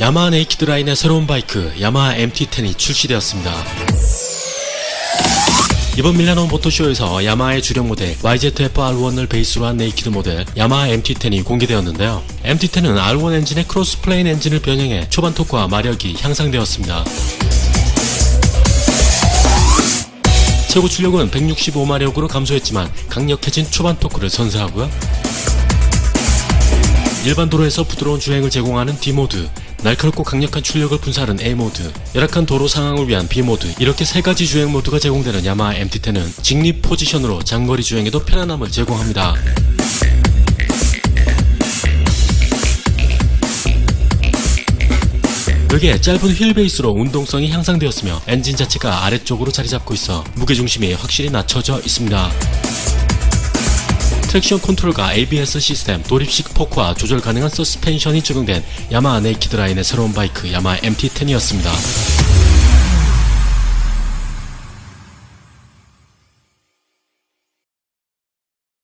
야마하 네이키드 라인의 새로운 바이크 야마하 MT10이 출시되었습니다. 이번 밀라노 모토쇼에서 야마하의 주력 모델 YZF-R1을 베이스로 한 네이키드 모델 야마하 MT10이 공개되었는데요. MT10은 R1 엔진의 크로스 플레인 엔진을 변형해 초반 토크와 마력이 향상되었습니다. 최고 출력은 165마력으로 감소했지만 강력해진 초반 토크를 선사하고요. 일반 도로에서 부드러운 주행을 제공하는 D모드, 날카롭고 강력한 출력을 분사하는 A모드, 열악한 도로 상황을 위한 B모드 이렇게 세 가지 주행 모드가 제공되는 야마하 MT10은 직립 포지션으로 장거리 주행에도 편안함을 제공합니다. 여기에 짧은 휠 베이스로 운동성이 향상되었으며 엔진 자체가 아래쪽으로 자리 잡고 있어 무게중심이 확실히 낮춰져 있습니다. 트랙션 컨트롤과 ABS 시스템, 도립식 포크와 조절 가능한 서스펜션이 적용된 야마하 네이키드 라인의 새로운 바이크 야마하 MT10이었습니다.